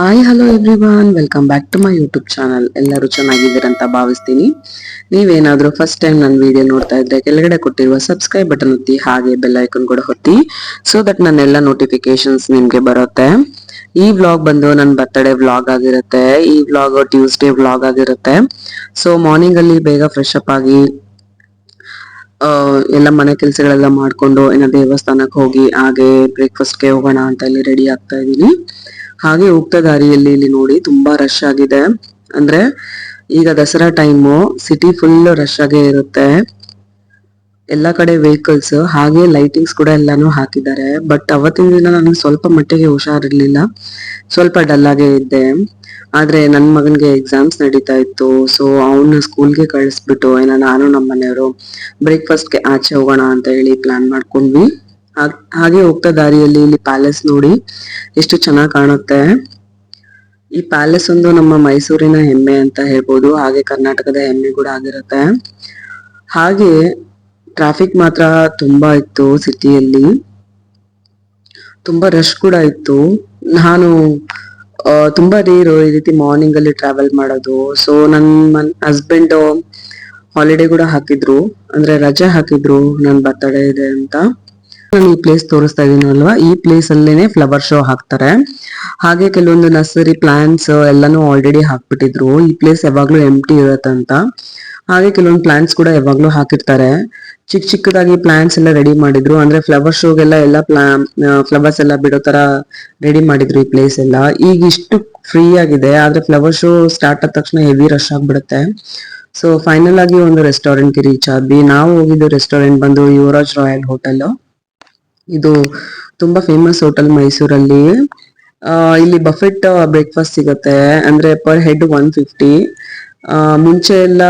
Hi hello everyone welcome back to my YouTube channel ಎಲ್ಲರೂ ಚೆನ್ನಾಗಿದ್ದೀರಂತ ಭಾವಿಸ್ತೀನಿ. ನೀವೇನಾದರೂ ಫಸ್ಟ್ ಟೈಮ್ ನನ್ನ ವಿಡಿಯೋ ನೋಡ್ತಾ ಇದ್ರೆ ಕೆಳಗಡೆ ಕೊಟ್ಟಿರುವ ಸಬ್ಸ್ಕ್ರೈಬ್ ಬಟನ್ ಒತ್ತಿ, ಹಾಗೆ ಬೆಲ್ ಐಕನ್ ಕೂಡ ಹೊತ್ತಿ ಸೊ ದಟ್ ನನ್ನ ಎಲ್ಲ ನೋಟಿಫಿಕೇಶನ್ಸ್ ನಿಮಗೆ ಬರುತ್ತೆ. ಈ ವ್ಲಾಗ್ ಬಂದು ನನ್ನ ಬರ್ತಡೇ ವ್ಲಾಗ್ ಆಗಿರುತ್ತೆ. ಈ ವ್ಲಾಗ್ ಟ್ಯೂಸ್ಡೇ ವ್ಲಾಗ್ ಆಗಿರುತ್ತೆ. ಸೊ ಮಾರ್ನಿಂಗ್ ಅಲ್ಲಿ ಬೇಗ ಫ್ರೆಶ್ ಅಪ್ ಆಗಿ ಎಲ್ಲ ಮನೆ ಕೆಲಸಗಳೆಲ್ಲ ಮಾಡ್ಕೊಂಡು ಏನೋ ದೇವಸ್ಥಾನಕ್ಕೆ ಹೋಗಿ, ಹಾಗೆ ಬ್ರೇಕ್ಫಾಸ್ಟ್ಗೆ ಹೋಗೋಣ ಅಂತ ಇಲ್ಲಿ ರೆಡಿ ಆಗ್ತಾ ಇದೀನಿ ಹಾಗೆ ಹೋಗ್ತಾ ದಾರಿಯಲ್ಲಿ ಇಲ್ಲಿ ನೋಡಿ ತುಂಬಾ ರಶ್ ಆಗಿದೆ. ಅಂದ್ರೆ ಈಗ Dasara time city full rush ಆಗೇ ಇರುತ್ತೆ. ಎಲ್ಲ ಕಡೆ ವೆಹಿಕಲ್ಸ್ ಹಾಗೆ ಲೈಟಿಂಗ್ಸ್ ಕೂಡ ಎಲ್ಲಾನು ಹಾಕಿದ್ದಾರೆ. ಬಟ್ ಅವತ್ತಿನ ದಿನ ನನಗೆ ಸ್ವಲ್ಪ ಮಟ್ಟಿಗೆ ಹುಷಾರಿರ್ಲಿಲ್ಲ. ಸ್ವಲ್ಪ ಡಲ್ ಆಗೇ ಇದ್ದೆ. ಆದ್ರೆ ನನ್ನ ಮಗನ್ಗೆ ಎಕ್ಸಾಮ್ಸ್ ನಡೀತಾ ಇತ್ತು. ಸೊ ಅವನ್ನ ಸ್ಕೂಲ್ಗೆ ಕಳಿಸ್ಬಿಟ್ಟು, ಏನೋ ನಾನು ನಮ್ಮ ಮನೆಯವರು ಬ್ರೇಕ್ಫಾಸ್ಟ್ಗೆ ಆಚೆ ಹೋಗೋಣ ಅಂತ ಹೇಳಿ ಪ್ಲಾನ್ ಮಾಡ್ಕೊಂಡ್ವಿ. ಹಾಗ್- ಹಾಗೆ ಹೋಗ್ತಾ ದಾರಿಯಲ್ಲಿ ಇಲ್ಲಿ ಪ್ಯಾಲೇಸ್ ನೋಡಿ ಎಷ್ಟು ಚೆನ್ನಾಗಿ ಕಾಣುತ್ತೆ. ಈ ಪ್ಯಾಲೇಸ್ ಒಂದು ನಮ್ಮ ಮೈಸೂರಿನ ಹೆಮ್ಮೆ ಅಂತ ಹೇಳ್ಬೋದು, ಹಾಗೆ ಕರ್ನಾಟಕದ ಹೆಮ್ಮೆ ಕೂಡ ಆಗಿರುತ್ತೆ. ಹಾಗೆ ಟ್ರಾಫಿಕ್ ಮಾತ್ರ ತುಂಬಾ ಇತ್ತು ಸಿಟಿಯಲ್ಲಿ. ತುಂಬಾ ರಶ್ ಕೂಡ ಇತ್ತು. ನಾನು ತುಂಬಾ ರೇರು ಈ ರೀತಿ ಮಾರ್ನಿಂಗ್ ಅಲ್ಲಿ ಟ್ರಾವೆಲ್ ಮಾಡೋದು. ಸೊ ನನ್ನ ಹಸ್ಬೆಂಡ್ ಹಾಲಿಡೇ ಕೂಡ ಹಾಕಿದ್ರು. ಅಂದ್ರೆ ರಜೆ ಹಾಕಿದ್ರು ನನ್ನ ಬರ್ತಡೇ ಇದೆ ಅಂತ. ಈ ಪ್ಲೇಸ್ ತೋರಿಸ್ತಾ ಇದೀನಿ ಅಲ್ವಾ? ಈ ಪ್ಲೇಸ್ ಅಲ್ಲೇನೆ ಫ್ಲವರ್ ಶೋ ಹಾಕ್ತಾರೆ. ಹಾಗೆ ಕೆಲವೊಂದು ನರ್ಸರಿ ಪ್ಲಾಂಟ್ಸ್ ಎಲ್ಲಾನು ಆಲ್ರೆಡಿ ಹಾಕ್ಬಿಟ್ಟಿದ್ರು. ಈ ಪ್ಲೇಸ್ ಯಾವಾಗ್ಲೂ ಎಂಟಿ ಇರತ್ತಂತ ಹಾಗೆ ಕೆಲವೊಂದು ಪ್ಲಾಂಟ್ಸ್ ಕೂಡ ಯಾವಾಗ್ಲೂ ಹಾಕಿರ್ತಾರೆ. ಚಿಕ್ಕ ಚಿಕ್ಕದಾಗಿ ಪ್ಲಾಂಟ್ಸ್ ಎಲ್ಲ ರೆಡಿ ಮಾಡಿದ್ರು. ಅಂದ್ರೆ ಫ್ಲವರ್ ಶೋಗೆಲ್ಲ ಎಲ್ಲ ಪ್ಲಾ ಫ್ಲವರ್ಸ್ ಎಲ್ಲ ಬಿಡೋ ತರ ರೆಡಿ ಮಾಡಿದ್ರು ಈ ಪ್ಲೇಸ್ ಎಲ್ಲ. ಈಗ ಇಷ್ಟು ಫ್ರೀ ಆಗಿದೆ. ಆದ್ರೆ ಫ್ಲವರ್ ಶೋ ಸ್ಟಾರ್ಟ್ ಆದ ತಕ್ಷಣ ಹೆವಿ ರಶ್ ಆಗ್ಬಿಡುತ್ತೆ. ಸೊ ಫೈನಲ್ ಆಗಿ ಒಂದು ರೆಸ್ಟೋರೆಂಟ್ಗೆ ರೀಚ್ ಆದ್ವಿ. ನಾವು ಹೋಗಿದ್ದು ರೆಸ್ಟೋರೆಂಟ್ ಬಂದು ಯುವರಾಜ್ ರಾಯಲ್ ಹೋಟೆಲ್ ಇದು ತುಂಬಾ ಫೇಮಸ್ ಹೋಟೆಲ್ ಮೈಸೂರಲ್ಲಿ. ಇಲ್ಲಿ ಬಫೆಟ್ ಬ್ರೇಕ್ಫಾಸ್ಟ್ ಸಿಗುತ್ತೆ. ಅಂದ್ರೆ ಪರ್ ಹೆಡ್ ಒನ್ ಫಿಫ್ಟಿ ಮುಂಚೆ ಎಲ್ಲ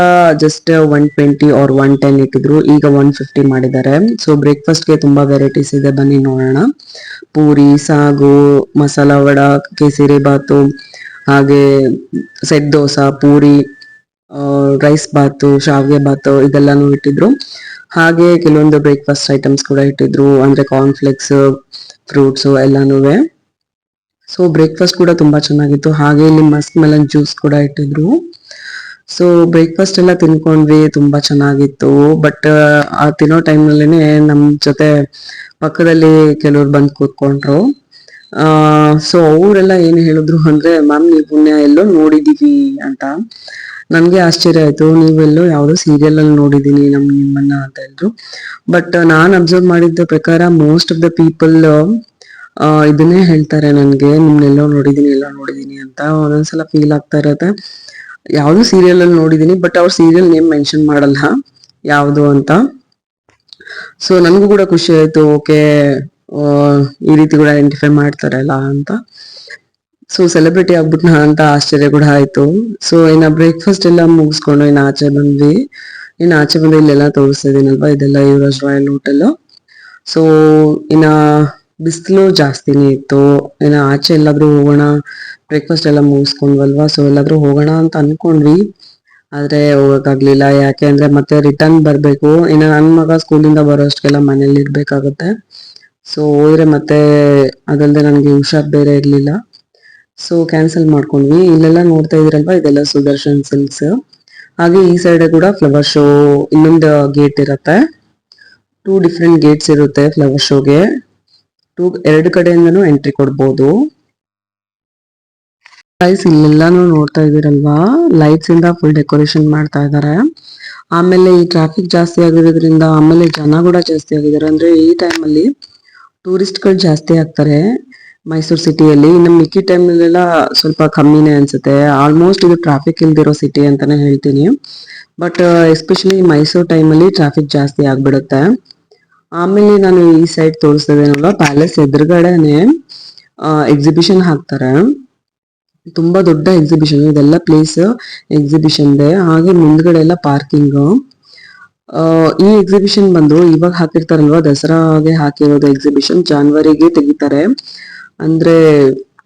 just one twenty or one ten ಇಟ್ಟಿದ್ರು. ಈಗ ಒನ್ ಫಿಫ್ಟಿ ಮಾಡಿದ್ದಾರೆ. ಸೊ ಬ್ರೇಕ್ಫಾಸ್ಟ್ಗೆ ತುಂಬಾ ವೆರೈಟೀಸ್ ಇದೆ. ಬನ್ನಿ ನೋಡೋಣ. ಪೂರಿ, ಸಾಗು, ಮಸಾಲ ವಡ, ಕೇಸರಿ ಬಾತು, ಹಾಗೆ ಸೆಟ್ ದೋಸಾ, ಪೂರಿ. ರೈಸ್ ಬಾತು, ಶಾವಿಗೆ ಬಾತು ಇದೆಲ್ಲಾನು ಇಟ್ಟಿದ್ರು. ಹಾಗೆ ಕೆಲವೊಂದು ಬ್ರೇಕ್ಫಾಸ್ಟ್ ಐಟಮ್ಸ್ ಕೂಡ ಇಟ್ಟಿದ್ರು. ಅಂದ್ರೆ ಕಾರ್ನ್ ಫ್ಲೆಕ್ಸ್ ಫ್ರೂಟ್ಸ್ ಎಲ್ಲಾನು ಸೊ ಬ್ರೇಕ್ಫಾಸ್ಟ್ ಕೂಡ ತುಂಬಾ ಚೆನ್ನಾಗಿತ್ತು. ಹಾಗೆ ಇಲ್ಲಿ ಮಸ್ಕ್ ಮೆಲನ್ ಜ್ಯೂಸ್ ಕೂಡ ಇಟ್ಟಿದ್ರು. ಸೊ ಬ್ರೇಕ್ಫಾಸ್ಟ್ ಎಲ್ಲ ತಿನ್ಕೊಂಡ್ವಿ. ತುಂಬಾ ಚೆನ್ನಾಗಿತ್ತು. ಬಟ್ ಆ ತಿನ್ನೋ ಟೈಮ್ನಲ್ಲೇನೆ ನಮ್ ಜೊತೆ ಪಕ್ಕದಲ್ಲಿ ಕೆಲವ್ರು ಬಂದು ಕೂತ್ಕೊಂಡ್ರು. ಆ ಸೊ ಅವರೆಲ್ಲ ಏನ್ ಹೇಳಿದ್ರು ಅಂದ್ರೆ, ಮ್ಯಾಮ್, ನೀವು ಎಲ್ಲೋ ನೋಡಿದೀವಿ ಅಂತ. ನನ್ಗೆ ಆಶ್ಚರ್ಯ ಆಯಿತು. ನೀವೆಲ್ಲೋ ಯಾವುದೋ ಸೀರಿಯಲ್ ಅಲ್ಲಿ ನೋಡಿದೀನಿ ನಮ್ ನಿಮ್ಮನ್ನ ಅಂತ ಹೇಳಿದ್ರು ಬಟ್ ನಾನ್ ಅಬ್ಸರ್ವ್ ಮಾಡಿದ್ದ ಪ್ರಕಾರ ಮೋಸ್ಟ್ ಆಫ್ ದ ಪೀಪಲ್ ಇದನ್ನೇ ಹೇಳ್ತಾರೆ ನನಗೆ. ನಿಮ್ಮನ್ನೆಲ್ಲೋ ನೋಡಿದೀನಿ, ಎಲ್ಲ ನೋಡಿದೀನಿ ಅಂತ ಒಂದೊಂದ್ಸಲ ಫೀಲ್ ಆಗ್ತಾ ಇರತ್ತೆ. ಯಾವ್ದು ಸೀರಿಯಲ್ ಅಲ್ಲಿ ನೋಡಿದೀನಿ ಬಟ್ ಅವ್ರ ಸೀರಿಯಲ್ ನೇಮ್ ಮೆನ್ಷನ್ ಮಾಡಲ್ಲ. ಯಾವುದು ಅಂತ. ಸೊ ನನಗೂ ಕೂಡ ಖುಷಿ ಆಯಿತು. ಓಕೆ ಈ ರೀತಿ ಕೂಡ ಐಡೆಂಟಿಫೈ ಮಾಡ್ತಾರಲ್ಲ ಅಂತ. ಸೊ ಸೆಲೆಬ್ರಿಟಿ ಆಗ್ಬಿಟ್ನಾ ಅಂತ ಆಶ್ಚರ್ಯ ಕೂಡ ಆಯ್ತು. ಸೊ ಇನ್ನ ಬ್ರೇಕ್ಫಾಸ್ಟ್ ಎಲ್ಲ ಮುಗಿಸ್ಕೊಂಡು ಇನ್ನ ಆಚೆ ಬಂದ್ವಿ. ಇನ್ನ ಆಚೆ ಬಂದು ಇಲ್ಲೆಲ್ಲ ತೋರಿಸ್ತಿದೀನಲ್ವಾ ಇದೆಲ್ಲ ಯುವರಾಜ್ ರಾಯಲ್ ಹೋಟೆಲ್. ಸೊ ಇನ್ನ ಬಿಸಿಲು ಜಾಸ್ತಿನೇ ಇತ್ತು. ಇನ್ನ ಆಚೆ ಎಲ್ಲಾದ್ರೂ ಹೋಗೋಣ ಬ್ರೇಕ್ಫಾಸ್ಟ್ ಎಲ್ಲ ಮುಗಿಸ್ಕೊಂಡ್ವಲ್ವಾ? ಸೊ ಎಲ್ಲಾದ್ರೂ ಹೋಗೋಣ ಅಂತ ಅನ್ಕೊಂಡ್ವಿ. ಆದ್ರೆ ಹೋಗಕ್ಕಾಗ್ಲಿಲ್ಲ ಯಾಕೆ ಅಂದ್ರೆ ಮತ್ತೆ ರಿಟರ್ನ್ ಬರ್ಬೇಕು. ಇನ್ನ ನನ್ನ ಮಗ ಸ್ಕೂಲಿಂದ ಬರೋ ಅಷ್ಟಕ್ಕೆಲ್ಲ ಮನೇಲಿ ಇರ್ಬೇಕಾಗತ್ತೆ. ಸೊ ಹೋದ್ರೆ ಮತ್ತೆ ಅದಲ್ಲದೆ ನನಗೆ ಹುಷಾರ್ ಬೇರೆ ಇರ್ಲಿಲ್ಲ. ಸೊ ಕ್ಯಾನ್ಸಲ್ ಮಾಡ್ಕೊಂಡ್ವಿ. ಇಲ್ಲೆಲ್ಲ ನೋಡ್ತಾ ಇದ್ರಲ್ವಾ ಇದೆಲ್ಲ ಸುದರ್ಶನ್ ಸಿಲ್ಕ್ಸ್ ಹಾಗೆ ಈ ಸೈಡ್ ಕೂಡ ಫ್ಲವರ್ ಶೋ ಇನ್ನೊಂದು ಗೇಟ್ ಇರುತ್ತೆ. ಟೂ ಡಿಫ್ರೆಂಟ್ ಗೇಟ್ಸ್ ಇರುತ್ತೆ ಫ್ಲವರ್ ಶೋಗೆ ಟೂ ಎರಡು ಕಡೆಯಿಂದನೂ ಎಂಟ್ರಿ ಕೊಡ್ಬೋದು. ಪ್ರೈಸ್ ಇಲ್ಲೆಲ್ಲಾನು ನೋಡ್ತಾ ಇದೀರಲ್ವಾ ಲೈಟ್ಸ್ ಇಂದ ಫುಲ್ ಡೆಕೋರೇಷನ್ ಮಾಡ್ತಾ ಇದ್ದಾರೆ. ಆಮೇಲೆ ಈ ಟ್ರಾಫಿಕ್ ಜಾಸ್ತಿ ಆಗಿರೋದ್ರಿಂದ, ಆಮೇಲೆ ಜನ ಕೂಡ ಜಾಸ್ತಿ ಆಗಿದ್ದಾರೆ. ಅಂದ್ರೆ ಈ ಟೈಮ್ ಅಲ್ಲಿ ಟೂರಿಸ್ಟ್ ಜಾಸ್ತಿ ಆಗ್ತಾರೆ. ಮೈಸೂರು ಸಿಟಿಯಲ್ಲಿ. ಇನ್ನು ಮಿಕ್ಕಿ ಟೈಮ್ನಲ್ಲೆಲ್ಲ ಸ್ವಲ್ಪ ಕಮ್ಮಿನೇ ಅನ್ಸುತ್ತೆ. ಆಲ್ಮೋಸ್ಟ್ ಇದು ಟ್ರಾಫಿಕ್ ಇಲ್ದಿರೋ ಸಿಟಿ ಅಂತಾನೆ ಹೇಳ್ತೀನಿ. ಬಟ್ ಎಸ್ಪೆಷಲಿ ಮೈಸೂರು ಟೈಮಲ್ಲಿ ಟ್ರಾಫಿಕ್ ಜಾಸ್ತಿ ಆಗ್ಬಿಡುತ್ತೆ. ಆಮೇಲೆ ನಾನು ಈ ಸೈಡ್ ತೋರಿಸ್ತಿದ್ದೇನಲ್ಲ ಪ್ಯಾಲೇಸ್ ಎದುರುಗಡೆನೆ ಎಕ್ಸಿಬಿಷನ್ ಹಾಕ್ತಾರೆ. ತುಂಬಾ ದೊಡ್ಡ ಎಕ್ಸಿಬಿಷನ್ ಇದೆಲ್ಲ ಪ್ಲೇಸ್ ಎಕ್ಸಿಬಿಷನ್ ಇದೆ ಹಾಗೆ ಮುಂದ್ಗಡೆ ಎಲ್ಲ ಪಾರ್ಕಿಂಗ್ ಈ ಎಕ್ಸಿಬಿಷನ್ ಬಂದು ಇವಾಗ ಹಾಕಿರ್ತಾರಲ್ವಾ, ದಸರಾಗೆ ಹಾಕಿರೋದು ಎಕ್ಸಿಬಿಷನ್ ಜಾನ್ವರಿಗೆ ತೆಗಿತಾರೆ. ಅಂದ್ರೆ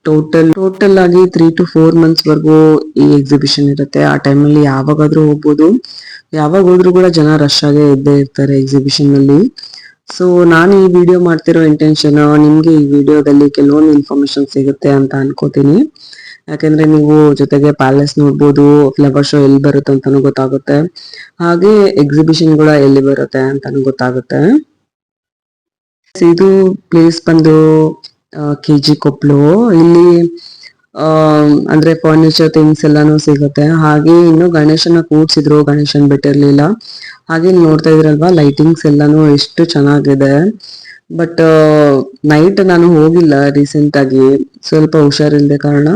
ಟೋಟಲ್ ಟೋಟಲ್ ಆಗಿ ತ್ರೀ ಟು ಫೋರ್ ಮಂತ್ಸ್ ವರ್ಗೂ ಈ ಎಕ್ಸಿಬಿಷನ್ ಇರುತ್ತೆ. ಆ ಟೈಮಲ್ಲಿ ಯಾವಾಗಾದ್ರೂ ಹೋಗ್ಬೋದು. ಯಾವಾಗ ಹೋದ್ರೂ ಕೂಡ ಜನ ರಶ್ ಆಗೇ ಇದ್ದೇ ಇರ್ತಾರೆ ಎಕ್ಸಿಬಿಷನ್ ಅಲ್ಲಿ. ಸೊ ನಾನು ಈ ವಿಡಿಯೋ ಮಾಡ್ತಿರೋ ಇಂಟೆನ್ಷನ್ ನಿಮ್ಗೆ ಈ ವಿಡಿಯೋದಲ್ಲಿ ಕೆಲವೊಂದು ಇನ್ಫಾರ್ಮೇಶನ್ ಸಿಗುತ್ತೆ ಅಂತ ಅನ್ಕೋತೀನಿ. ಯಾಕೆಂದ್ರೆ ನೀವು ಜೊತೆಗೆ ಪ್ಯಾಲೇಸ್ ನೋಡ್ಬೋದು ಫ್ಲವರ್ ಶೋ ಎಲ್ಲಿ ಬರುತ್ತೆ ಅಂತಾನು ಗೊತ್ತಾಗುತ್ತೆ. ಹಾಗೆ ಎಕ್ಸಿಬಿಷನ್ ಕೂಡ ಎಲ್ಲಿ ಬರುತ್ತೆ ಅಂತಾನು ಗೊತ್ತಾಗುತ್ತೆ. ಇದು ಪ್ಲೇಸ್ ಬಂದು ಕೆ ಜಿ ಕೊಪ್ಪಳು ಇಲ್ಲಿ ಅಂದ್ರೆ ಫರ್ನಿಚರ್ ಥಿಂಗ್ಸ್ ಎಲ್ಲಾನು ಸಿಗುತ್ತೆ. ಹಾಗೆ ಇನ್ನು ಗಣೇಶನ ಕೂಡ್ಸಿದ್ರು, ಗಣೇಶನ್ ಬಿಟ್ಟಿರ್ಲಿಲ್ಲ. ಹಾಗೆ ನೋಡ್ತಾ ಇದ್ರಲ್ವಾ ಲೈಟಿಂಗ್ಸ್ ಎಲ್ಲಾನು ಎಷ್ಟು ಚೆನ್ನಾಗಿದೆ. ಬಟ್ ನೈಟ್ ನಾನು ಹೋಗಿಲ್ಲ ರೀಸೆಂಟ್ ಆಗಿ. ಸ್ವಲ್ಪ ಹುಷಾರಿಲ್ಲದೆ ಕಾರಣ.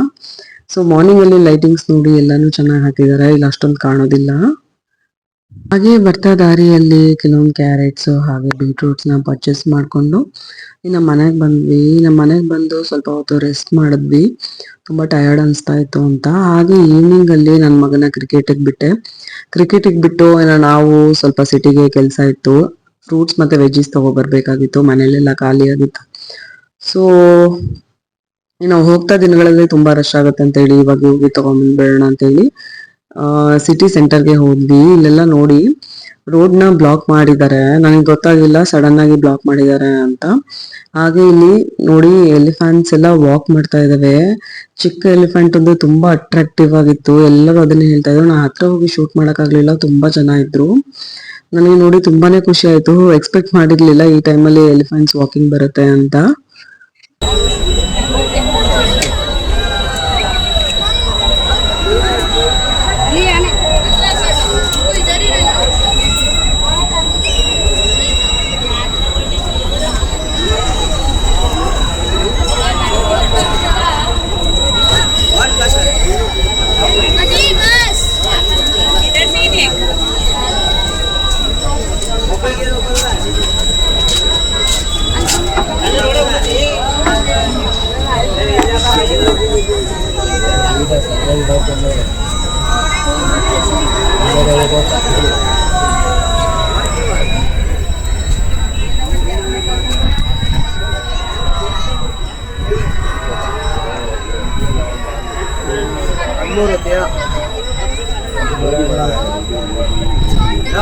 ಸೊ ಮಾರ್ನಿಂಗ್ ಅಲ್ಲಿ ಲೈಟಿಂಗ್ಸ್ ನೋಡಿ ಎಲ್ಲಾನು ಚೆನ್ನಾಗಿ ಹಾಕಿದ್ದಾರೆ ಇಲ್ಲಿ, ಅಷ್ಟೊಂದು ಕಾಣೋದಿಲ್ಲ. ಹಾಗೆ ಬರ್ತಾ ದಾರಿಯಲ್ಲಿ ಕೆಲವೊಂದು ಕ್ಯಾರೆಟ್ಸ್ ಹಾಗೆ ಬೀಟ್ರೂಟ್ಸ್ನ ಪರ್ಚೇಸ್ ಮಾಡ್ಕೊಂಡು ನಮ್ಮ ಮನೆಗೆ ಬಂದ್ವಿ. ನಮ್ಮ ಮನೆಗೆ ಬಂದು ಸ್ವಲ್ಪ ಹೊತ್ತು ರೆಸ್ಟ್ ಮಾಡಿದ್ವಿ. ತುಂಬಾ ಟಯರ್ಡ್ ಅನಿಸ್ತಾ ಇತ್ತು ಅಂತ. ಹಾಗೆ ಈವ್ನಿಂಗ್ ಅಲ್ಲಿ ನನ್ನ ಮಗನ ಕ್ರಿಕೆಟ್ ಬಿಟ್ಟೆ. ಕ್ರಿಕೆಟ್ ಬಿಟ್ಟು ಏನೋ ನಾವು ಸ್ವಲ್ಪ ಸಿಟಿಗೆ ಕೆಲಸ ಇತ್ತು. ಫ್ರೂಟ್ಸ್ ಮತ್ತೆ ವೆಜ್ಜಸ್ ತಗೊಬರ್ಬೇಕಾಗಿತ್ತು ಮನೇಲೆಲ್ಲ ಖಾಲಿ ಆಗಿತ್ತು ಸೊ ಇನ್ನು ಹೋಗ್ತಾ ದಿನಗಳಲ್ಲಿ ತುಂಬಾ ರಶ್ ಆಗುತ್ತೆ ಅಂತ ಹೇಳಿ ಇವಾಗ ಹೋಗಿ ತಗೊಂಡ್ಬಿಡೋಣ ಅಂತ ಹೇಳಿ ಸಿಟಿ ಸೆಂಟರ್ಗೆ ಹೋದ್ವಿ. ಇಲ್ಲೆಲ್ಲ ನೋಡಿ ರೋಡ್ನ ಬ್ಲಾಕ್ ಮಾಡಿದ್ದಾರೆ. ನನಗೆ ಗೊತ್ತಾಗಿಲ್ಲ ಸಡನ್ ಆಗಿ ಬ್ಲಾಕ್ ಮಾಡಿದ್ದಾರೆ ಅಂತ. ಹಾಗೆ ಇಲ್ಲಿ ನೋಡಿ ಎಲಿಫೆಂಟ್ಸ್ ಎಲ್ಲ ವಾಕ್ ಮಾಡ್ತಾ ಇದಾವೆ. ಚಿಕ್ಕ ಎಲಿಫೆಂಟ್ ಒಂದು ತುಂಬಾ ಅಟ್ರಾಕ್ಟಿವ್ ಆಗಿತ್ತು. ಎಲ್ಲರೂ ಅದನ್ನ ಹೇಳ್ತಾ ಇದ್ರು. ನಾ ಹತ್ರ ಹೋಗಿ ಶೂಟ್ ಮಾಡಕ್ ಆಗ್ಲಿಲ್ಲ ತುಂಬಾ ಜನ ಇದ್ರು. ನನಗೆ ನೋಡಿ ತುಂಬಾನೇ ಖುಷಿ ಆಯ್ತು. ಎಕ್ಸ್ಪೆಕ್ಟ್ ಮಾಡಿರ್ಲಿಲ್ಲ ಈ ಟೈಮಲ್ಲಿ ಎಲಿಫೆಂಟ್ಸ್ ವಾಕಿಂಗ್ ಬರುತ್ತೆ ಅಂತ.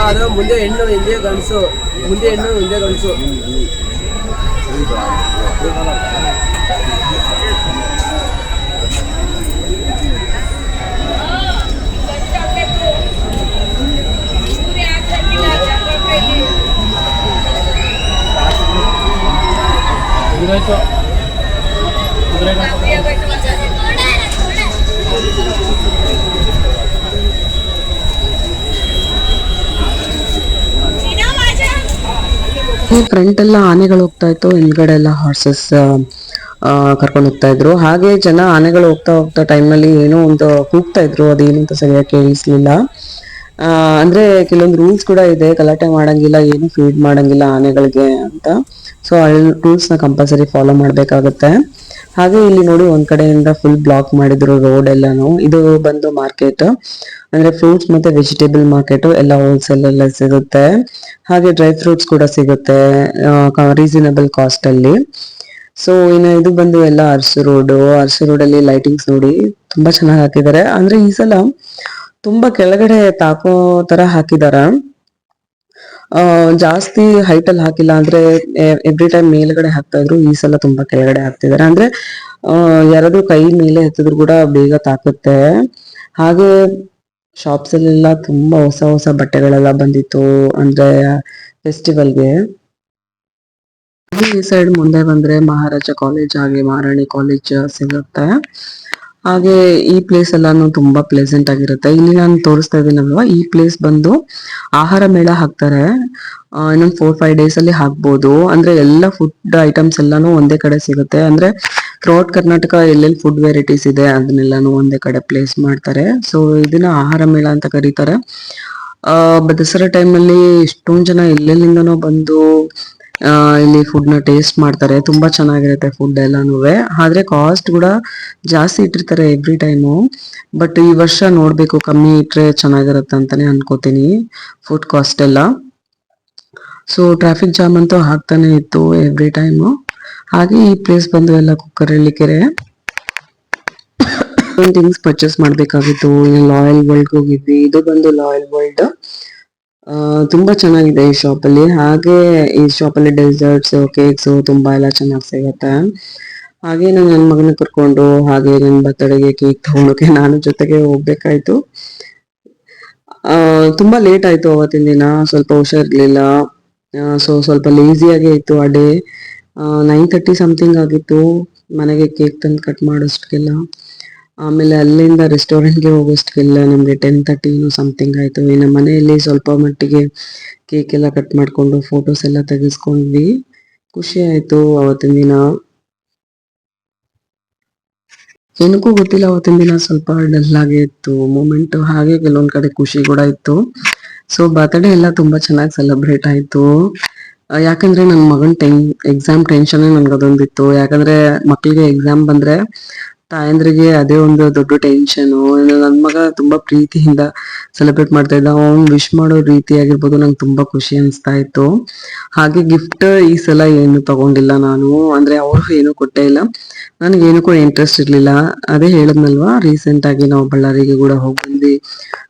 ಅದು ಮುಂದೆ ಹೆಣ್ಣು ಹಿಂದೆ ಗಂಡಸು. ಮುಂದೆ ಹೆಣ್ಣು ಹಿಂದೆ ಗಂಡಸು. ಈ ಫ್ರಂಟ್ ಎಲ್ಲ ಆನೆಗಳು ಹೋಗ್ತಾ ಇತ್ತು, ಹಿಂದ್ಗಡೆ ಎಲ್ಲ ಹಾರ್ಸಸ್ ಕರ್ಕೊಂಡು ಹೋಗ್ತಾ ಇದ್ರು. ಹಾಗೆ ಜನ ಆನೆಗಳು ಹೋಗ್ತಾ ಹೋಗ್ತಾ ಟೈಮ್ನಲ್ಲಿ ಏನೋ ಒಂದು ಕೂಗ್ತಾ ಇದ್ರು ಅದೇನಂತ ಸರಿಯಾಗಿ ಕೇಳಿಸ್ಲಿಲ್ಲ. ಅಂದ್ರೆ ಕೆಲವೊಂದು ರೂಲ್ಸ್ ಕೂಡ ಇದೆ, ಗಲಾಟೆ ಮಾಡಂಗಿಲ್ಲ, ಏನು ಫೀಡ್ ಮಾಡಂಗಿಲ್ಲ ಆನೆಗಳಿಗೆ ಅಂತ. ಸೊ ಆ ರೂಲ್ಸ್ನ ಕಂಪಲ್ಸರಿ ಫಾಲೋ ಮಾಡ್ಬೇಕಾಗತ್ತೆ. ಹಾಗೆ ಇಲ್ಲಿ ನೋಡಿ ಒಂದ್ ಕಡೆಯಿಂದ ಫುಲ್ ಬ್ಲಾಕ್ ಮಾಡಿದ್ರು ರೋಡ್ ಎಲ್ಲಾನು. ಇದು ಬಂದು ಮಾರ್ಕೆಟ್ ಅಂದ್ರೆ ಫ್ರೂಟ್ಸ್ ಮತ್ತೆ ವೆಜಿಟೇಬಲ್ ಮಾರ್ಕೆಟ್ ಎಲ್ಲ ಹೋಲ್ಸೇಲ್ ಎಲ್ಲ ಸಿಗುತ್ತೆ. ಹಾಗೆ ಡ್ರೈ ಫ್ರೂಟ್ಸ್ ಕೂಡ ಸಿಗುತ್ತೆ ರೀಸನಬಲ್ ಕಾಸ್ಟ್ ಅಲ್ಲಿ. ಸೊ ಇನ್ನು ಇದು ಬಂದು ಎಲ್ಲ ಅರಸು ರೋಡ್ ಅರಸು ರೋಡ್ ಅಲ್ಲಿ ಲೈಟಿಂಗ್ಸ್ ನೋಡಿ ತುಂಬಾ ಚೆನ್ನಾಗಿ ಹಾಕಿದ್ದಾರೆ. ಅಂದ್ರೆ ಈ ಸಲ ತುಂಬಾ ಕೆಳಗಡೆ ತಾಕೋ ತರ ಹಾಕಿದಾರ. ಜಾಸ್ತಿ ಹೈಟ್ ಅಲ್ಲಿ ಹಾಕಿಲ್ಲ ಅಂದ್ರೆ ಎವ್ರಿ ಟೈಮ್ ಮೇಲ್ಗಡೆ ಹಾಕ್ತಾ ಇದ್ರು ಈ ಸಲ ತುಂಬಾ ಕೆಳಗಡೆ ಹಾಕ್ತಿದ್ದಾರೆ ಅಂದ್ರೆ ಯಾರಾದ್ರೂ ಕೈ ಮೇಲೆ ಎತ್ತಿದ್ರು ಕೂಡ ಬೇಗ ತಾಕುತ್ತೆ. ಹಾಗೆ ಶಾಪ್ಸ್ ಅಲ್ಲೆಲ್ಲ ತುಂಬಾ ಹೊಸ ಹೊಸ ಬಟ್ಟೆಗಳೆಲ್ಲ ಬಂದಿತ್ತು ಅಂದ್ರೆ ಫೆಸ್ಟಿವಲ್ಗೆ ಈ ಸೈಡ್ ಮುಂದೆ ಬಂದ್ರೆ ಮಹಾರಾಜ ಕಾಲೇಜ್ ಹಾಗೆ ಮಹಾರಾಣಿ ಕಾಲೇಜ್ ಸಿಗುತ್ತೆ. ಹಾಗೆ ಈ ಪ್ಲೇಸ್ ಎಲ್ಲಾನು ತುಂಬಾ ಪ್ಲೆಸೆಂಟ್ ಆಗಿರುತ್ತೆ. ಇಲ್ಲಿ ನಾನು ತೋರಿಸ್ತಾ ಇದ್ದೀನಲ್ವಾ ಈ ಪ್ಲೇಸ್ ಬಂದು ಆಹಾರ ಮೇಳ ಹಾಕ್ತಾರೆ. ಇನ್ನೊಂದು ಫೋರ್ ಫೈವ್ ಡೇಸ್ ಅಲ್ಲಿ ಹಾಕ್ಬೋದು. ಅಂದ್ರೆ ಎಲ್ಲ ಫುಡ್ ಐಟಮ್ಸ್ ಎಲ್ಲಾನು ಒಂದೇ ಕಡೆ ಸಿಗುತ್ತೆ. ಅಂದ್ರೆ ಥ್ರೂಔಟ್ ಕರ್ನಾಟಕ ಎಲ್ಲೆಲ್ಲಿ ಫುಡ್ ವೆರೈಟೀಸ್ ಇದೆ, ಅದನ್ನೆಲ್ಲಾನು ಒಂದೇ ಕಡೆ ಪ್ಲೇಸ್ ಮಾಡ್ತಾರೆ. ಸೊ ಇದನ್ನ ಆಹಾರ ಮೇಳ ಅಂತ ಕರೀತಾರೆ. ದಸರಾ ಟೈಮ್ ಅಲ್ಲಿ ಎಷ್ಟೊಂದ್ ಜನ ಎಲ್ಲೆಲ್ಲಿಂದನೋ ಬಂದು ಇಲ್ಲಿ ಫುಡ್ನ ಟೇಸ್ಟ್ ಮಾಡ್ತಾರೆ. ತುಂಬಾ ಚೆನ್ನಾಗಿರುತ್ತೆ ಫುಡ್ ಎಲ್ಲಾನು. ಆದ್ರೆ ಕಾಸ್ಟ್ ಕೂಡ ಜಾಸ್ತಿ ಇಟ್ಟಿರ್ತಾರೆ ಎವ್ರಿ ಟೈಮು ಬಟ್ ಈ ವರ್ಷ ನೋಡ್ಬೇಕು, ಕಮ್ಮಿ ಇಟ್ರೆ ಚೆನ್ನಾಗಿರುತ್ತೆ ಅಂತಾನೆ ಅನ್ಕೋತೀನಿ ಫುಡ್ ಕಾಸ್ಟ್ ಎಲ್ಲ. ಸೊ ಟ್ರಾಫಿಕ್ ಜಾಮ್ ಅಂತೂ ಆಗ್ತಾನೆ ಇತ್ತು ಎವ್ರಿ ಟೈಮು ಹಾಗೆ ಈ ಪ್ಲೇಸ್ ಬಂದು ಎಲ್ಲ ಕುಕ್ಕರಳ್ಳಿ ಕೆರೆ ಥಿಂಗ್ಸ್ ಪರ್ಚೇಸ್ ಮಾಡಬೇಕಾಗಿತ್ತು. ಲಾಯಲ್ ವರ್ಲ್ಡ್ ಹೋಗಿದ್ವಿ. ಇದು ಬಂದು ಲಾಯಲ್ ವರ್ಲ್ಡ್ ತುಂಬಾ ಚೆನ್ನಾಗಿದೆ ಈ ಶಾಪ್ ಅಲ್ಲಿ ಹಾಗೆ ಈ ಶಾಪ್ ಅಲ್ಲಿ ಡೆಸರ್ಟ್ಸ್ ಕೇಕ್ಸ್ ತುಂಬಾ ಎಲ್ಲ ಚೆನ್ನಾಗಿ ಸಿಗತ್ತೆ. ಹಾಗೆ ನಾನು ನನ್ನ ಮಗನ ಕರ್ಕೊಂಡು ಹಾಗೆ ನನ್ನ ಬರ್ತಡೆಗೆ ಕೇಕ್ ತಗೊಳಕ್ಕೆ ನಾನು ಜೊತೆಗೆ ಹೋಗ್ಬೇಕಾಯ್ತು. ತುಂಬಾ ಲೇಟ್ ಆಯ್ತು ಅವತ್ತಿನ ದಿನ. ಸ್ವಲ್ಪ ಹುಷಾರಿರ್ಲಿಲ್ಲ. ಸೊ ಸ್ವಲ್ಪ ಲೇಸಿಯಾಗೆ ಇತ್ತು ಆ ಡೇ ನೈನ್ ತರ್ಟಿ ಸಮಥಿಂಗ್ ಆಗಿತ್ತು. ಮನೆಗೆ ಕೇಕ್ ತಂದು ಕಟ್ ಮಾಡೋಷ್ಟಕ್ಕೆಲ್ಲ. ಆಮೇಲೆ ಅಲ್ಲಿಂದ ರೆಸ್ಟೋರೆಂಟ್ಗೆ ಹೋಗೋಷ್ಟಕ್ಕೆಲ್ಲ ನಮಗೆ ಟೆನ್ ತರ್ಟಿನೂ ಸಮಥಿಂಗ್ ಆಯ್ತು. ಇನ್ನು ಮನೆಯಲ್ಲಿ ಸ್ವಲ್ಪ ಮಟ್ಟಿಗೆ ಕೇಕ್ ಎಲ್ಲ ಕಟ್ ಮಾಡ್ಕೊಂಡು ಫೋಟೋಸ್ ಎಲ್ಲ ತೆಗೆಸ್ಕೊಂಡ್ವಿ. ಖುಷಿ ಆಯ್ತು ಅವತ್ತಿನ ದಿನ. ಏನಕ್ಕೂ ಗೊತ್ತಿಲ್ಲ ಅವತ್ತಿನ ದಿನ ಸ್ವಲ್ಪ ಡಲ್ ಆಗೇ ಇತ್ತು. ಮೂಮೆಂಟ್ ಹಾಗೆ ಕೆಲವೊಂದ್ ಕಡೆ ಖುಷಿ ಕೂಡ ಇತ್ತು. ಸೊ ಬರ್ತ್ಡೇ ಎಲ್ಲ ತುಂಬಾ ಚೆನ್ನಾಗಿ ಸೆಲೆಬ್ರೇಟ್ ಆಯ್ತು. ಯಾಕಂದ್ರೆ ನನ್ನ ಮಗನ್ ಟೆನ್ ಎಕ್ಸಾಮ್ ಟೆನ್ಷನ್ ನನ್ಗೆ ಅದೊಂದಿತ್ತು ಯಾಕಂದ್ರೆ ಮಕ್ಕಳಿಗೆ ಎಕ್ಸಾಮ್ ಬಂದ್ರೆ ತಾಯಂದ್ರಿಗೆ ಅದೇ ಒಂದು ದೊಡ್ಡ ಟೆನ್ಷನ್ ನನ್ನ ಮಗ ತುಂಬಾ ಪ್ರೀತಿಯಿಂದ ಸೆಲೆಬ್ರೇಟ್ ಮಾಡ್ತಾ ಇದ್ದ. ಅವ್ನ್ ವಿಶ್ ಮಾಡೋ ರೀತಿ ಆಗಿರ್ಬೋದು ನಂಗೆ ತುಂಬಾ ಖುಷಿ ಅನಿಸ್ತಾ ಇತ್ತು. ಹಾಗೆ ಗಿಫ್ಟ್ ಈ ಸಲ ಏನು ತಗೊಂಡಿಲ್ಲ ನಾನು. ಅಂದ್ರೆ ಅವ್ರು ಏನು ಕೊಟ್ಟೇ ಇಲ್ಲ. ನನಗೆ ಏನಕ್ಕೂ ಇಂಟ್ರೆಸ್ಟ್ ಇರ್ಲಿಲ್ಲ. ಅದೇ ಹೇಳದ್ನಲ್ವಾ ರೀಸೆಂಟ್ ಆಗಿ ನಾವು ಬಳ್ಳಾರಿಗೆ ಕೂಡ ಹೋಗಿ ಬಂದ್ವಿ.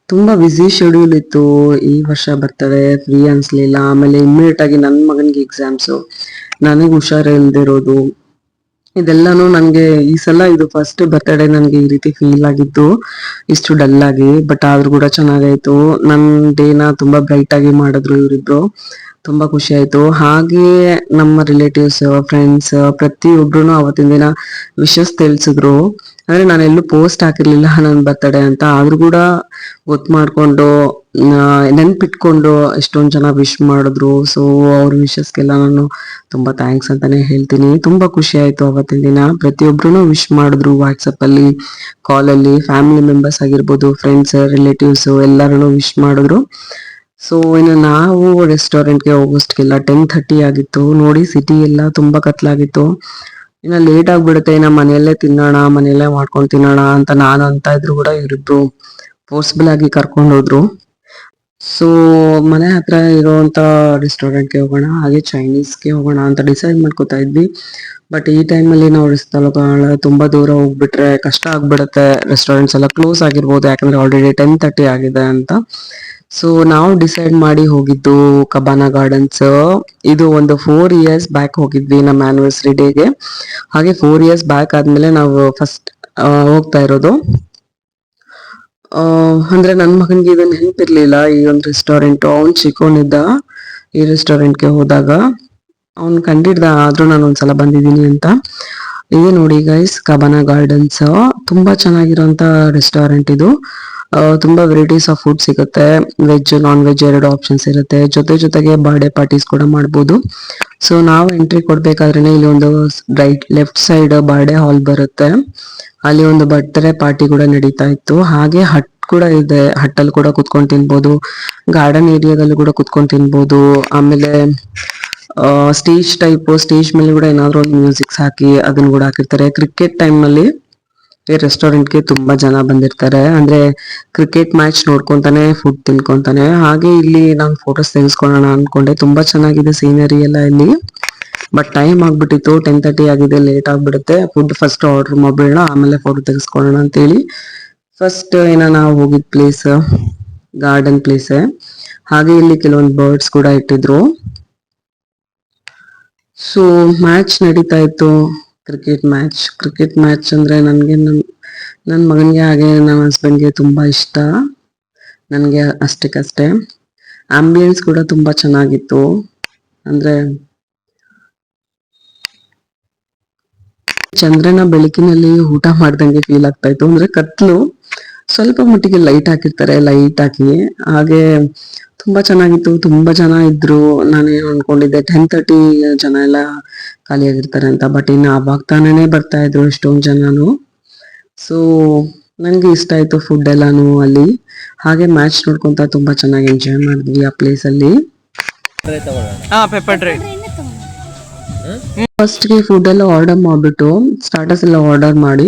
ತುಂಬಾ ಬ್ಯುಸಿ ಶೆಡ್ಯೂಲ್ ಇತ್ತು. ಈ ವರ್ಷ ಬರ್ತಡೆ ಫ್ರೀ ಅನ್ಸ್ಲಿಲ್ಲ. ಆಮೇಲೆ ಇಮ್ಮಿಡಿಯೇಟ್ ಆಗಿ ನನ್ನ ಮಗನಿಗೆ ಎಕ್ಸಾಮ್ಸ್ ನನಗೆ ಹುಷಾರ ಇಲ್ದಿರೋದು ಇದೆಲ್ಲಾನು ನಂಗೆ ಈ ಸಲ ಇದು ಫಸ್ಟ್ ಬರ್ತಡೇ ನನ್ಗೆ ಈ ರೀತಿ ಫೀಲ್ ಆಗಿದ್ದು, ಇಷ್ಟು ಡಲ್ ಆಗಿ ಬಟ್ ಆದ್ರೂ ಕೂಡ ಚೆನ್ನಾಗಾಯ್ತು. ನನ್ ಡೇನ ತುಂಬಾ ಬ್ರೈಟ್ ಆಗಿ ಮಾಡಿದ್ರು ಇವರಿಬ್ರು. ತುಂಬಾ ಖುಷಿ ಆಯ್ತು. ಹಾಗೆ ನಮ್ಮ ರಿಲೇಟಿವ್ಸ್ ಫ್ರೆಂಡ್ಸ್ ಪ್ರತಿಯೊಬ್ರು ಅವತ್ತಿನ ದಿನ ವಿಶಸ್ ತಿಳಿಸಿದ್ರು. ಅಂದ್ರೆ ನಾನು ಎಲ್ಲೂ ಪೋಸ್ಟ್ ಹಾಕಿರ್ಲಿಲ್ಲ ನನ್ನ ಬರ್ತಡೇ ಅಂತ. ಆದ್ರೂ ಕೂಡ ಗೊತ್ತು ಮಾಡ್ಕೊಂಡು ನೆನ್ಪಿಟ್ಕೊಂಡು ಎಷ್ಟೊಂದು ಜನ ವಿಶ್ ಮಾಡಿದ್ರು. ಸೊ ಅವ್ರ ವಿಶಸ್ಗೆಲ್ಲ ನಾನು ತುಂಬಾ ಥ್ಯಾಂಕ್ಸ್ ಅಂತಾನೆ ಹೇಳ್ತೀನಿ. ತುಂಬಾ ಖುಷಿ ಆಯ್ತು ಅವತ್ತಿನ ದಿನ. ಪ್ರತಿಯೊಬ್ರು ವಿಶ್ ಮಾಡಿದ್ರು ವಾಟ್ಸಪ್ ಅಲ್ಲಿ ಕಾಲ್ ಅಲ್ಲಿ. ಫ್ಯಾಮಿಲಿ ಮೆಂಬರ್ಸ್ ಆಗಿರ್ಬೋದು ಫ್ರೆಂಡ್ಸ್ ರಿಲೇಟಿವ್ಸ್ ಎಲ್ಲರೂ ವಿಶ್ ಮಾಡಿದ್ರು. ಸೊ ಇನ್ನು ನಾವು ರೆಸ್ಟೋರೆಂಟ್ಗೆ ಹೋಗೋಷ್ಟಕ್ಕೆಲ್ಲ ಟೆನ್ ಥರ್ಟಿ ಆಗಿತ್ತು. ನೋಡಿ ಸಿಟಿ ಎಲ್ಲ ತುಂಬಾ ಕತ್ಲಾಗಿತ್ತು. ಇನ್ನ ಲೇಟ್ ಆಗಿಬಿಡುತ್ತೆ. ಇನ್ನ ಮನೆಯಲ್ಲೇ ತಿನ್ನೋಣ, ಮನೆಯಲ್ಲೇ ಮಾಡ್ಕೊಂಡು ತಿನ್ನೋಣ ಅಂತ ನಾನು ಅಂತ ಇದ್ರು ಕೂಡ ಇವರಿಬ್ರು ಫೋರ್ಸ್ಬಲ್ ಆಗಿ ಕರ್ಕೊಂಡು ಹೋದ್ರು. ಸೊ ಮನೆ ಹತ್ರ ಇರುವಂತ ರೆಸ್ಟೋರೆಂಟ್ಗೆ ಹೋಗೋಣ, ಹಾಗೆ ಚೈನೀಸ್ಗೆ ಹೋಗೋಣ ಅಂತ ಡಿಸೈಡ್ ಮಾಡ್ಕೋತಾ ಇದ್ವಿ. ಬಟ್ ಈ ಟೈಮಲ್ಲಿ ನಾವು ಸ್ಥಳಗಳ ತುಂಬಾ ದೂರ ಹೋಗ್ಬಿಟ್ರೆ ಕಷ್ಟ ಆಗ್ಬಿಡುತ್ತೆ. ರೆಸ್ಟೋರೆಂಟ್ಸ್ ಎಲ್ಲ ಕ್ಲೋಸ್ ಆಗಿರ್ಬೋದು, ಯಾಕಂದ್ರೆ ಆಲ್ರೆಡಿ ಟೆನ್ ತರ್ಟಿ ಆಗಿದೆ ಅಂತ. ಸೊ ನಾವು ಡಿಸೈಡ್ ಮಾಡಿ ಹೋಗಿದ್ದು ಕಬಾನಾ ಗಾರ್ಡನ್ಸ್ ಇದು ಒಂದು ಫೋರ್ ಇಯರ್ಸ್ ಬ್ಯಾಕ್ ಹೋಗಿದ್ವಿ ನಮ್ಮ ಆನಿವರ್ಸರಿ ಡೇಗೆ ಹಾಗೆ ಫೋರ್ ಇಯರ್ಸ್ ಬ್ಯಾಕ್ ಆದ್ಮೇಲೆ ನಾವು ಫಸ್ಟ್ ಹೋಗ್ತಾ ಇರೋದು. ಅಂದ್ರೆ ನನ್ನ ಮಗನ್ಗೆ ಇದು ನೆನಪಿರ್ಲಿಲ್ಲ ಈ ಒಂದು ರೆಸ್ಟೋರೆಂಟ್ ಅವ್ನ್ ಚಿಕ್ಕೋನಿದ್ದ ಈ ರೆಸ್ಟೋರೆಂಟ್ಗೆ ಹೋದಾಗ. ಅವ್ನ್ ಕಂಡಿಡ್ದ, ಆದ್ರೂ ನಾನು ಒಂದ್ಸಲ ಬಂದಿದ್ದೀನಿ ಅಂತ. ಇದೆ ನೋಡಿ ಗೈಸ್ ಕಬನ ಗಾರ್ಡನ್ಸ್ ತುಂಬಾ ಚೆನ್ನಾಗಿರುವಂತ ರೆಸ್ಟೋರೆಂಟ್ ಇದು. ತುಂಬಾ ವೆರೈಟೀಸ್ ಆಫ್ ಫುಡ್ ಸಿಗುತ್ತೆ. ವೆಜ್ ನಾನ್ ವೆಜ್ ಎರಡು ಆಪ್ಷನ್ಸ್ ಇರುತ್ತೆ. ಜೊತೆ ಜೊತೆಗೆ ಬರ್ಡೇ ಪಾರ್ಟೀಸ್ ಕೂಡ ಮಾಡಬಹುದು ಸೊ ನಾವು ಎಂಟ್ರಿ ಕೊಡ್ಬೇಕಾದ್ರೆ ಇಲ್ಲಿ ಒಂದು right left side birthday hall ಬರುತ್ತೆ. ಅಲ್ಲಿ ಒಂದು ಬರ್ತ್ಡೇ ಪಾರ್ಟಿ ಕೂಡ ನಡೀತಾ ಇತ್ತು. ಹಾಗೆ ಹಟ್ ಕೂಡ ಇದೆ. ಹಟ್ಟಲ್ಲಿ ಕೂಡ ಕುತ್ಕೊಂಡು ತಿನ್ಬೋದು. ಗಾರ್ಡನ್ ಏರಿಯಾದಲ್ಲೂ ಕೂಡ ಕುತ್ಕೊಂಡು ತಿನ್ಬೋದು. ಆಮೇಲೆ ಸ್ಟೇಜ್ ಟೈಪ್ ಸ್ಟೇಜ್ ಮೇಲೆ ಕೂಡ ಏನಾದ್ರು ಒಂದು ಮ್ಯೂಸಿಕ್ಸ್ ಹಾಕಿ ಅದನ್ನ ಕೂಡ ಹಾಕಿರ್ತಾರೆ. ಕ್ರಿಕೆಟ್ ಟೈಮ್ನಲ್ಲಿ ರೆಸ್ಟೋರೆಂಟ್ಗೆ ತುಂಬಾ ಜನ ಬಂದಿರ್ತಾರೆ. ಅಂದ್ರೆ ಕ್ರಿಕೆಟ್ ಮ್ಯಾಚ್ ನೋಡ್ಕೊಂತಾನೆ ಫುಡ್ ತಿನ್ಕೊಂತಾನೆ. ಹಾಗೆ ಇಲ್ಲಿ ನಾನು ಫೋಟೋಸ್ ತೆಗೆಸ್ಕೊಳ್ಳೋಣ ಅನ್ಕೊಂಡೆ. ತುಂಬಾ ಚೆನ್ನಾಗಿದೆ ಸೀನರಿ ಎಲ್ಲ ಇಲ್ಲಿ. ಬಟ್ ಟೈಮ್ ಆಗ್ಬಿಟ್ಟಿತ್ತು ಟೆನ್ ತರ್ಟಿ ಆಗಿದೆ ಲೇಟ್ ಆಗ್ಬಿಡುತ್ತೆ. ಫುಡ್ ಫಸ್ಟ್ ಆರ್ಡರ್ ಮಾಡ್ಬಿಡೋಣ ಆಮೇಲೆ ಫೋಟೋ ತೆಗೆಸ್ಕೊಳ್ಳೋಣ ಅಂತೇಳಿ. ಫಸ್ಟ್ ಏನ ನಾವು ಹೋಗಿದ್ ಪ್ಲೇಸ್ ಗಾರ್ಡನ್ ಪ್ಲೇಸ್ ಹಾಗೆ ಇಲ್ಲಿ ಕೆಲವೊಂದು ಬರ್ಡ್ಸ್ ಕೂಡ ಇಟ್ಟಿದ್ರು. ಸೊ ಮ್ಯಾಚ್ ನಡೀತಾ ಇತ್ತು. ಕ್ರಿಕೆಟ್ ಮ್ಯಾಚ್ ಕ್ರಿಕೆಟ್ ಮ್ಯಾಚ್ ಅಂದ್ರೆ ನನ್ಗೆ ನನ್ ನನ್ನ ಮಗನ್ಗೆ ಹಾಗೆ ನನ್ನ ಹಸ್ಬೆಂಡ್ಗೆ ತುಂಬಾ ಇಷ್ಟ. ನನ್ಗೆ ಅಷ್ಟಕ್ಕಷ್ಟೇ. ಆಂಬಿಯನ್ಸ್ ಕೂಡ ತುಂಬಾ ಚೆನ್ನಾಗಿತ್ತು. ಅಂದ್ರೆ ಚಂದ್ರನ ಬೆಳಕಿನಲ್ಲಿ ಊಟ ಮಾಡ್ದಂಗೆ ಫೀಲ್ ಆಗ್ತಾ ಇತ್ತು. ಅಂದ್ರೆ ಕತ್ಲು ಸ್ವಲ್ಪ ಮಟ್ಟಿಗೆ ಲೈಟ್ ಹಾಕಿರ್ತಾರೆ ಲೈಟ್ ಹಾಕಿ ಹಾಗೆ ತುಂಬಾ ಚೆನ್ನಾಗಿತ್ತು. ತುಂಬಾ ಜನ ಇದ್ರು. ನಾನೇನು ಅನ್ಕೊಂಡಿದ್ದೆ ಟೆನ್ ತರ್ಟಿ ಜನ ಎಲ್ಲ ಖಾಲಿಯಾಗಿರ್ತಾರೆ ಅಂತ. ಬಟ್ ಇನ್ನು ಅವಾಗ ತಾನೇ ಬರ್ತಾ ಇದ್ರು ಎಷ್ಟೊಂದು ಜನನು. ಸೊ ನನ್ಗೆ ಇಷ್ಟ ಆಯ್ತು ಫುಡ್ ಎಲ್ಲಾನು ಅಲ್ಲಿ. ಹಾಗೆ ಮ್ಯಾಚ್ ನೋಡ್ಕೊಂತ ತುಂಬಾ ಚೆನ್ನಾಗಿ ಎಂಜಾಯ್ ಮಾಡಿದ್ವಿ ಆ ಪ್ಲೇಸ್ ಫಸ್ಟ್ಗೆ ಫುಡ್ ಎಲ್ಲ ಆರ್ಡರ್ ಮಾಡ್ಬಿಟ್ಟು ಸ್ಟಾರ್ಟರ್ಸ್ ಎಲ್ಲ ಆರ್ಡರ್ ಮಾಡಿ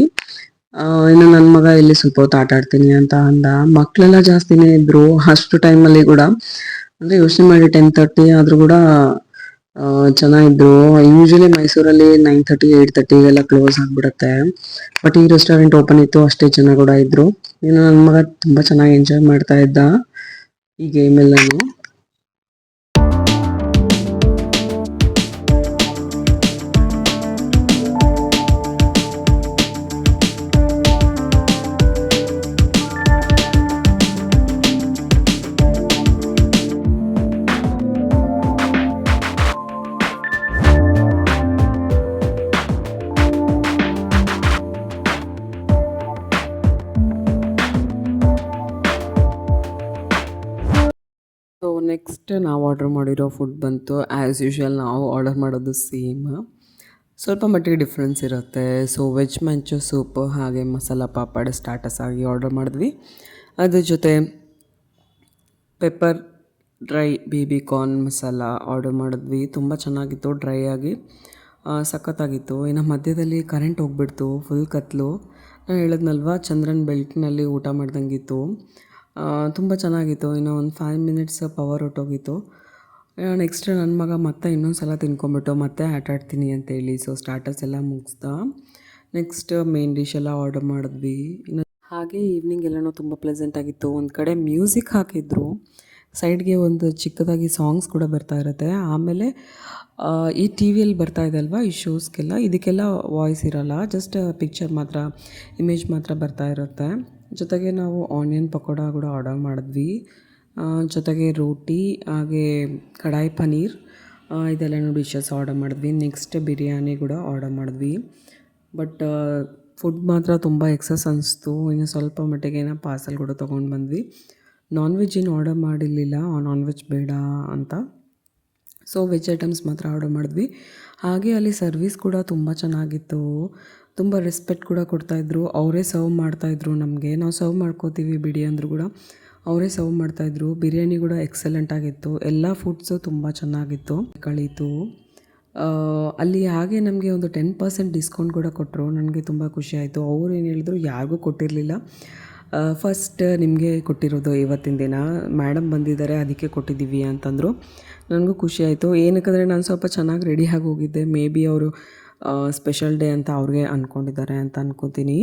ಇನ್ನು ನನ್ನ ಮಗ ಇಲ್ಲಿ ಸ್ವಲ್ಪ ಹೊತ್ತು ಆಟ ಆಡ್ತೀನಿ ಅಂತ ಅಂದ. ಮಕ್ಕಳೆಲ್ಲ ಜಾಸ್ತಿನೇ ಇದ್ರು, ಅಷ್ಟು ಟೈಮಲ್ಲಿ ಕೂಡ, ಅಂದ್ರೆ ಯೋಚನೆ ಮಾಡಿ ಟೆನ್ ತರ್ಟಿ ಆದ್ರೂ ಕೂಡ ಚೆನ್ನಾಗಿದ್ರು. ಯೂಶಲಿ ಮೈಸೂರಲ್ಲಿ ನೈನ್ ತರ್ಟಿ ಏಟ್ ಎಲ್ಲ ಕ್ಲೋಸ್ ಆಗಿಬಿಡುತ್ತೆ. ಬಟ್ ಈ ರೆಸ್ಟೋರೆಂಟ್ ಓಪನ್ ಇತ್ತು, ಅಷ್ಟೇ ಚೆನ್ನಾಗಿ ಕೂಡ ಇದ್ರು. ಇನ್ನು ನನ್ನ ಮಗ ತುಂಬಾ ಚೆನ್ನಾಗಿ ಎಂಜಾಯ್ ಮಾಡ್ತಾ ಇದ್ದ, ಈ ಗೇಮ್ ಎಲ್ಲಾನು ಫುಡ್ ಬಂತು ಆ್ಯಸ್ ಯೂಶ್ವಲ್ ನಾವು ಆರ್ಡರ್ ಮಾಡೋದು ಸೇಮ್ ಸ್ವಲ್ಪ ಮಟ್ಟಿಗೆ ಡಿಫ್ರೆನ್ಸ್ ಇರುತ್ತೆ. ಸೊ ವೆಜ್ ಮಂಚು ಸೂಪು ಹಾಗೆ ಮಸಾಲ ಪಾಪಡ್ ಸ್ಟಾರ್ಟಸ್ ಆಗಿ ಆರ್ಡರ್ ಮಾಡಿದ್ವಿ. ಅದ್ರ ಜೊತೆ pepper dry baby corn masala order ಮಾಡಿದ್ವಿ. ತುಂಬ ಚೆನ್ನಾಗಿತ್ತು ಡ್ರೈ ಆಗಿ. ಸಖತ್ತಾಗಿತ್ತು. ಇನ್ನು ಮಧ್ಯದಲ್ಲಿ ಕರೆಂಟ್ ಹೋಗ್ಬಿಡ್ತು ಫುಲ್ ಕತ್ಲು. ನಾನು ಹೇಳಿದ್ನಲ್ವ, ಚಂದ್ರನ್ ಬೆಲ್ಟ್ನಲ್ಲಿ ಊಟ ಮಾಡ್ದಂಗಿತ್ತು. ತುಂಬ ಚೆನ್ನಾಗಿತ್ತು. ಇನ್ನು ಒಂದು ಫೈವ್ ಮಿನಿಟ್ಸ್ ಪವರ್ ಹೊಟ್ಟೋಗಿತ್ತು ನೆಕ್ಸ್ಟ್ ನನ್ನ ಮಗ ಮತ್ತೆ ಇನ್ನೊಂದು ಸಲ ತಿನ್ಕೊಂಬಿಟ್ಟು ಮತ್ತೆ ಆಟ ಆಡ್ತೀನಿ ಅಂತೇಳಿ. ಸೊ ಸ್ಟಾರ್ಟರ್ಸ್ ಎಲ್ಲ ಮುಗಿಸ್ತಾ ನೆಕ್ಸ್ಟ್ ಮೇನ್ ಡಿಶ್ ಎಲ್ಲ ಆರ್ಡರ್ ಮಾಡಿದ್ವಿ. ಇನ್ನು ಹಾಗೆ ಈವ್ನಿಂಗ್ ಎಲ್ಲನೂ ತುಂಬ ಪ್ಲೆಸೆಂಟ್ ಆಗಿತ್ತು. ಒಂದು ಕಡೆ ಮ್ಯೂಸಿಕ್ ಹಾಕಿದ್ರು. ಸೈಡ್ಗೆ ಒಂದು ಚಿಕ್ಕದಾಗಿ ಸಾಂಗ್ಸ್ ಕೂಡ ಬರ್ತಾ ಇರುತ್ತೆ. ಆಮೇಲೆ ಈ ಟಿ ವಿಯಲ್ಲಿ ಬರ್ತಾ ಇದೆ ಅಲ್ವಾ? ಈ ಶೋಸ್ಗೆಲ್ಲ ಇದಕ್ಕೆಲ್ಲ ವಾಯ್ಸ್ ಇರೋಲ್ಲ. ಜಸ್ಟ್ ಪಿಕ್ಚರ್ ಮಾತ್ರ ಇಮೇಜ್ ಮಾತ್ರ ಬರ್ತಾ ಇರುತ್ತೆ. ಜೊತೆಗೆ ನಾವು ಆನಿಯನ್ ಪಕೋಡ ಕೂಡ ಆರ್ಡರ್ ಮಾಡಿದ್ವಿ. ಜೊತೆಗೆ ರೋಟಿ, ಹಾಗೆ ಕಡಾಯಿ ಪನ್ನೀರ್ ಇದೆಲ್ಲನೂ ಡಿಶಸ್ ಆರ್ಡರ್ ಮಾಡಿದ್ವಿ. ನೆಕ್ಸ್ಟ್ ಬಿರಿಯಾನಿ ಕೂಡ ಆರ್ಡರ್ ಮಾಡಿದ್ವಿ. ಬಟ್ ಫುಡ್ ಮಾತ್ರ ತುಂಬ ಎಕ್ಸಸ್ ಅನಿಸ್ತು. ಇನ್ನು ಸ್ವಲ್ಪ ಮಟ್ಟಿಗೆ ಏನೋ ಪಾರ್ಸಲ್ ಕೂಡ ತೊಗೊಂಡು ಬಂದ್ವಿ. ನಾನ್ ವೆಜ್ ಏನು ಆರ್ಡರ್ ಮಾಡಿರಲಿಲ್ಲ. ನಾನ್ ವೆಜ್ ಬೇಡ ಅಂತ. ಸೊ ವೆಜ್ ಐಟಮ್ಸ್ ಮಾತ್ರ ಆರ್ಡರ್ ಮಾಡಿದ್ವಿ. ಹಾಗೆ ಅಲ್ಲಿ ಸರ್ವಿಸ್ ಕೂಡ ತುಂಬ ಚೆನ್ನಾಗಿತ್ತು. ತುಂಬ ರೆಸ್ಪೆಕ್ಟ್ ಕೂಡ ಕೊಡ್ತಾಯಿದ್ರು ಅವರೇ ಸರ್ವ್ ಮಾಡ್ತಾಯಿದ್ರು ನಮಗೆ. ನಾವು ಸರ್ವ್ ಮಾಡ್ಕೋತೀವಿ ಬಿಡಿ ಅಂದರೂ ಕೂಡ. ಅವರೇ ಸರ್ವ್ ಮಾಡ್ತಾಯಿದ್ರು. ಬಿರಿಯಾನಿ ಕೂಡ ಎಕ್ಸಲೆಂಟ್ ಆಗಿತ್ತು. ಎಲ್ಲ ಫುಡ್ಸು ತುಂಬ ಚೆನ್ನಾಗಿತ್ತು. ಕಳೀತು. ಅಲ್ಲಿ ಹಾಗೆ ನಮಗೆ ಒಂದು ಟೆನ್ ಪರ್ಸೆಂಟ್ ಡಿಸ್ಕೌಂಟ್ ಕೂಡ ಕೊಟ್ಟರು ನನಗೆ ತುಂಬ ಖುಷಿ ಆಯಿತು. ಅವ್ರು ಏನು ಹೇಳಿದ್ರು, ಯಾರಿಗೂ ಕೊಟ್ಟಿರಲಿಲ್ಲ. ಫಸ್ಟ್ ನಿಮಗೆ ಕೊಟ್ಟಿರೋದು ಇವತ್ತಿನ ದಿನ. ಮೇಡಮ್ ಬಂದಿದ್ದಾರೆ, ಅದಕ್ಕೆ ಕೊಟ್ಟಿದ್ದೀವಿ ಅಂತಂದರು. ನನಗೂ ಖುಷಿ ಆಯಿತು. ಏನಕ್ಕಂದರೆ ನಾನು ಸ್ವಲ್ಪ ಚೆನ್ನಾಗಿ ರೆಡಿಯಾಗಿ ಹೋಗಿದ್ದೆ. ಮೇ ಬಿ ಅವರು ಸ್ಪೆಷಲ್ ಡೇ ಅಂತ ಅವ್ರಿಗೆ ಅಂದ್ಕೊಂಡಿದ್ದಾರೆ ಅಂತ ಅನ್ಕೋತೀನಿ.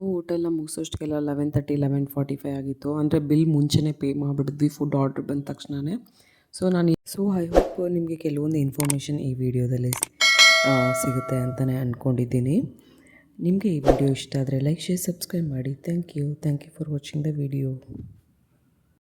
ಊಟ ಎಲ್ಲ ಮುಗಿಸೋಷ್ಟಕ್ಕೆಲ್ಲ eleven thirty eleven forty five ಆಗಿತ್ತು. ಅಂದರೆ ಬಿಲ್ ಮುಂಚೆನೇ ಪೇ ಮಾಡಿಬಿಡಿದ್ವಿ ಫುಡ್ ಆರ್ಡ್ರ್ ಬಂದ ತಕ್ಷಣವೇ ಸೊ ನಾನು ಸೊ ಐ ಹೋಪ್ ನಿಮಗೆ ಕೆಲವೊಂದು ಇನ್ಫಾರ್ಮೇಷನ್ ಈ ವಿಡಿಯೋದಲ್ಲಿ ಸಿಗುತ್ತೆ ಅಂತಲೇ ಅಂದ್ಕೊಂಡಿದ್ದೀನಿ ನಿಮಗೆ ಈ ವಿಡಿಯೋ ಇಷ್ಟ ಆದರೆ ಲೈಕ್ ಶೇರ್ ಸಬ್ಸ್ಕ್ರೈಬ್ ಮಾಡಿ. Thank you thank you for watching the video